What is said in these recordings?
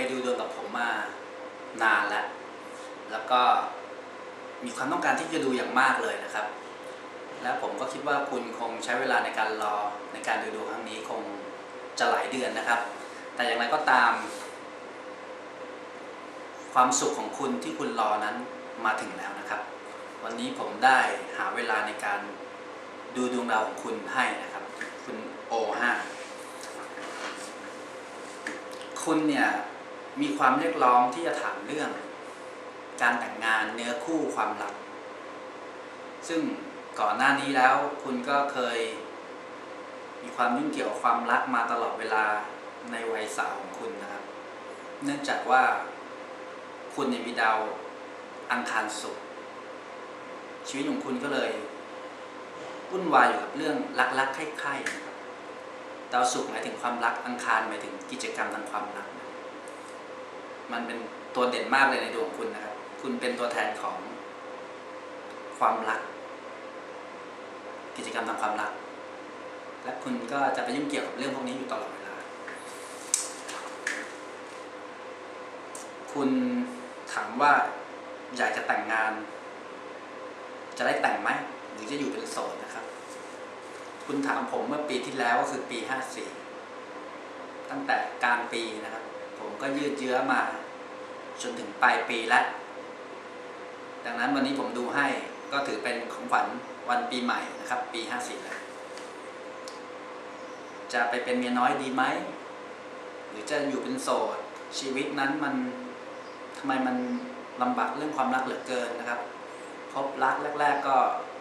ยดูดวงกับผมมานานแล้ว แล้วก็มีความต้องการที่จะดูอย่างมากเลยนะครับ แล้วผมก็คิดว่าคุณคงใช้เวลาในการรอในการดูดวงครั้งนี้คงจะหลายเดือนนะครับ แต่อย่างไรก็ตาม ความสุขของคุณที่คุณรอนั้นมาถึงแล้วนะครับ วันนี้ผมได้หาเวลาในการดูดวงดาวของคุณให้นะครับ คุณโอห้าคุณเนี่ย มีความเรียกร้องที่จะถามเรื่อง การแต่งงานเนื้อคู่ความรัก ซึ่งก่อนหน้านี้แล้วคุณก็เคย มีความยุ่งเกี่ยวกับความรักมาตลอดเวลาในวัยสาวของคุณนะครับ เนื่องจากว่าคุณเนี่ยมีดาวอังคารศุกร์ชีวิตของคุณก็เลยวุ่นวายอยู่กับเรื่องรักๆใคร่ๆนะครับดาวศุกร์หมายถึงความรักอังคารหมายถึงกิจกรรมทางความรัก มันเป็นตัวเด่นมากเลยในดวงคุณนะครับ คุณเป็นตัวแทนของความรัก กิจกรรมทางความรัก และคุณก็จะไปยุ่งเกี่ยวกับเรื่องพวกนี้อยู่ตลอดเวลา คุณถามว่าอยากจะแต่งงาน จะได้แต่งไหมหรือจะอยู่เป็นโสดนะครับ คุณถามผมเมื่อปีที่แล้วก็คือปีห้าสี่ตั้งแต่กลางปีนะครับ ผมก็ยืดเยื้อมาจนถึงปลายปีแล้ว ดังนั้นวันนี้ผมดูให้ก็ถือเป็นของขวัญวันปีใหม่นะครับ ปีห้าสี่แล้วจะไปเป็นเมียน้อยดีไหม หรือจะอยู่เป็นโสด ชีวิตนั้นมันทำไมมันลำบากเรื่องความรักเหลือเกินนะครับ พบรักแรก ๆ ก็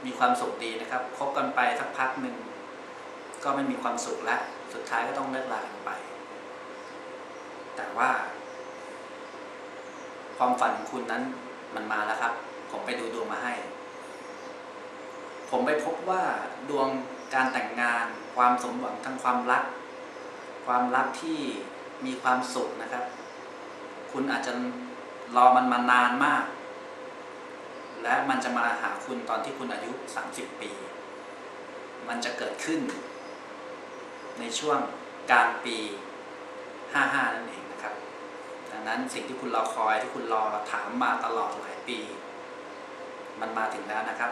มีความสุขดีนะครับ คบกันไปสักพักหนึ่งก็ไม่มีความสุขแล้ว สุดท้ายก็ต้องเลิกลากันไป แต่ว่า ความฝันของคุณนั้นมันมาแล้วครับ ผมไปดูดวงมาให้ ผมไปพบว่าดวงการแต่งงาน ความสมหวังทางความรัก ความรักที่มีความสุขนะครับ คุณอาจจะรอมันมานานมาก และมันจะมาหาคุณตอนที่คุณอายุ 30 ปี มันจะเกิดขึ้น ในช่วงกลางปี 55 นั่นเอง นั้นสิ่งที่คุณรอคอยที่คุณรอถามมาตลอดหลายปี มันมาถึงแล้วนะครับ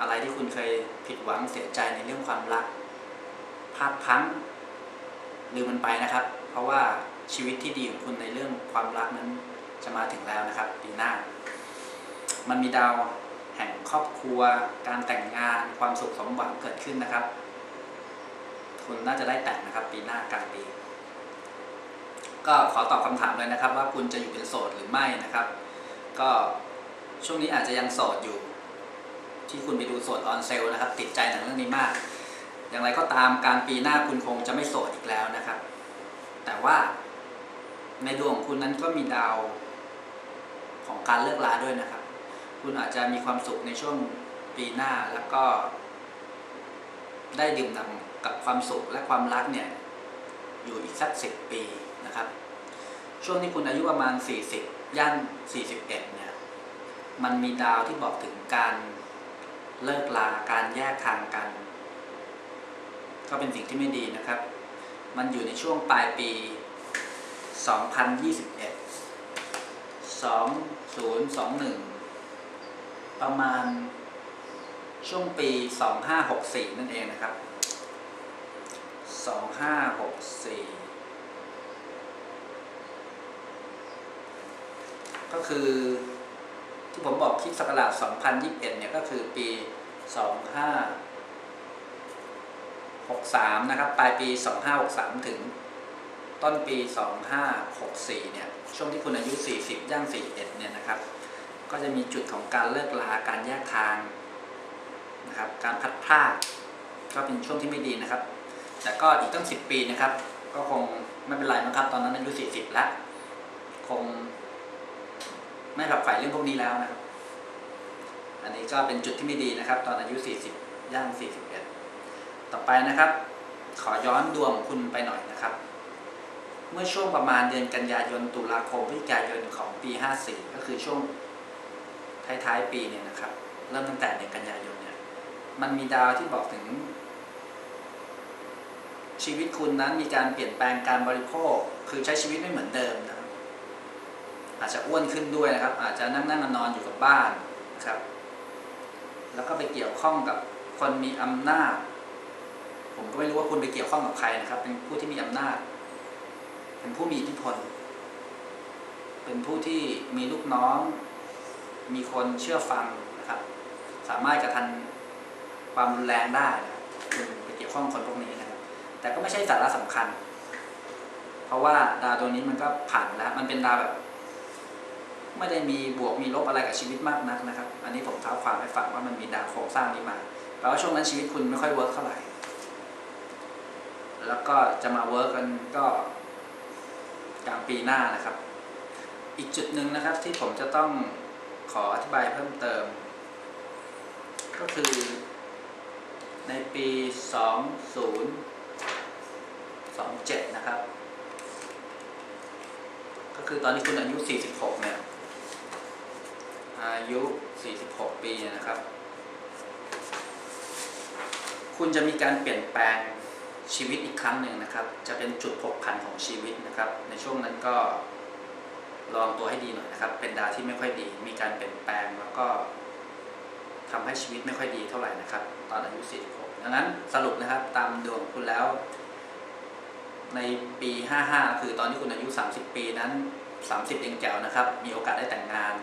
อะไรที่คุณเคยผิดหวังเสียใจในเรื่องความรักพลาดพังลืมมันไปนะครับ เพราะว่าชีวิตที่ดีของคุณในเรื่องความรักนั้นจะมาถึงแล้วนะครับปีหน้า มันมีดาวแห่งครอบครัว การแต่งงานความสุขสมหวังเกิดขึ้นนะครับ คุณน่าจะได้แต่งนะครับ ปีหน้ากลางปี ก็ขอตอบคำถามเลยนะครับ ว่าคุณจะอยู่เป็นโสดหรือไม่นะครับ ก็ช่วงนี้อาจจะยังโสดอยู่ ที่คุณไปดูโสดออนเซลนะครับ ติดใจหนังเรื่องนี้มาก อย่างไรก็ตามการปีหน้าคุณคงจะไม่โสดอีกแล้วนะครับ แต่ว่าในดวงของคุณนั้นก็มีดาวของการเลิกลาด้วยนะครับ คุณอาจจะมีความสุขในช่วงปีหน้าแล้วก็ ได้ดื่มด่ำกับความสุขและความรักเนี่ย อยู่อีกสักสิบปี นะครับ ช่วงที่คุณอายุประมาณ 40 ย่าง41 เนี่ย มันมีดาวที่บอกถึงการเลิกลาการแยกทางกัน ก็เป็นสิ่งที่ไม่ดีนะครับ มันอยู่ในช่วงปลายปี 2021 2021 ประมาณช่วงปี 2564 นั่นเองนะครับ 2564 ก็คือ ที่ผมบอกคิดศักราช2021 เนี่ยก็คือปี 2563 นะครับ ปลายปี 2563 ถึงต้นปี 2564 เนี่ย ช่วงที่คุณอายุ 40 ย่าง 41 เนี่ยนะครับ ก็จะมีจุดของการเลิกลา การแยกทางนะครับ การพัดพลาดก็เป็นช่วงที่ไม่ดีนะครับ แต่ก็อีกตั้ง 10 ปีนะครับ ก็คงไม่เป็นไรนะครับ ตอนนั้นอายุ 40 แล้ว คง ไม่ฝักใฝ่เรื่องพวกนี้แล้วนะครับ อันนี้ก็เป็นจุดที่ไม่ดีนะครับ ตอนอายุ 40 ย่าง 41 ต่อไปนะครับ ขอย้อนดวงคุณไปหน่อยนะครับ เมื่อช่วงประมาณเดือนกันยายนตุลาคมพฤศจิกายนของปี 54 ก็คือช่วงท้ายๆปีเนี่ยนะครับ เริ่มตั้งแต่เดือนกันยายนเนี่ย มันมีดาวที่บอกถึง ชีวิตคุณนั้นมีการเปลี่ยนแปลงการบริโภค คือใช้ชีวิตไม่เหมือนเดิมนะ อาจจะอ้วนขึ้นด้วยนะครับ อาจจะนั่งนั่งนอนอยู่กับบ้านนะครับ แล้วก็ไปเกี่ยวข้องกับคนมีอำนาจ ผมก็ไม่รู้ว่าคุณไปเกี่ยวข้องกับใครนะครับ เป็นผู้ที่มีอำนาจ เป็นผู้มีอิทธิพล เป็นผู้ที่มีลูกน้อง มีคนเชื่อฟังนะครับ สามารถกระทันความรุนแรงได้คุณไปเกี่ยวข้องคนพวกนี้นะครับ แต่ก็ไม่ใช่สาระสำคัญ เพราะว่าดาวดวงนี้มันก็ผ่านแล้ว มันเป็นดาวแบบ ไม่ได้มีบวกมีลบอะไรกับชีวิตมากนักนะครับ อันนี้ผมเท้าความให้ฟังว่ามันมีดาวโครงสร้างนี้มาแปลว่าช่วงนั้นชีวิตคุณไม่ค่อยเวิร์กเท่าไหร่ แล้วก็จะมาเวิร์กกันก็กลางปีหน้านะครับ อีกจุดหนึ่งนะครับที่ผมจะต้องขออธิบายเพิ่มเติม ก็คือในปี 2027 นะครับ ก็คือตอนที่คุณอายุ 46 เนี่ย อายุ 46 ปีเนี่ยนะครับ คุณจะมีการเปลี่ยนแปลงชีวิตอีกครั้งหนึ่งนะครับ จะเป็นจุดผกผันของชีวิตนะครับ ในช่วงนั้นก็ลองตัวให้ดีหน่อยนะครับ เป็นดาวที่ไม่ค่อยดี มีการเปลี่ยนแปลงแล้วก็ทำให้ชีวิตไม่ค่อยดีเท่าไหร่นะครับ ตอนอายุ 46 ดังนั้นสรุปนะครับตามดวงคุณแล้ว ในปี 55 คือตอนที่คุณอายุ 30 ปีนั้น 30 ยังแจ๋วนะครับ มีโอกาสได้แต่งงาน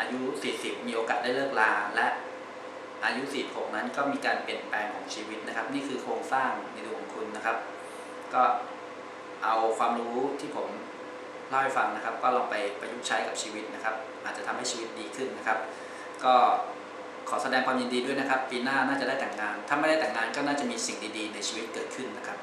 อายุ 40 มีโอกาสได้เลิกลา และอายุ 46 นั้นก็มีการเปลี่ยนแปลงของชีวิตนะครับ นี่คือโครงสร้างในดวงของคุณนะครับ ก็เอาความรู้ที่ผมเล่าให้ฟังนะครับ ก็ลองไปประยุกต์ใช้กับชีวิตนะครับ อาจจะทำให้ชีวิตดีขึ้นนะครับ ก็ขอแสดงความยินดีด้วยนะครับ ปีหน้าน่าจะได้แต่งงาน ถ้าไม่ได้แต่งงานก็น่าจะมีสิ่งดีๆ ในชีวิตเกิดขึ้นนะครับ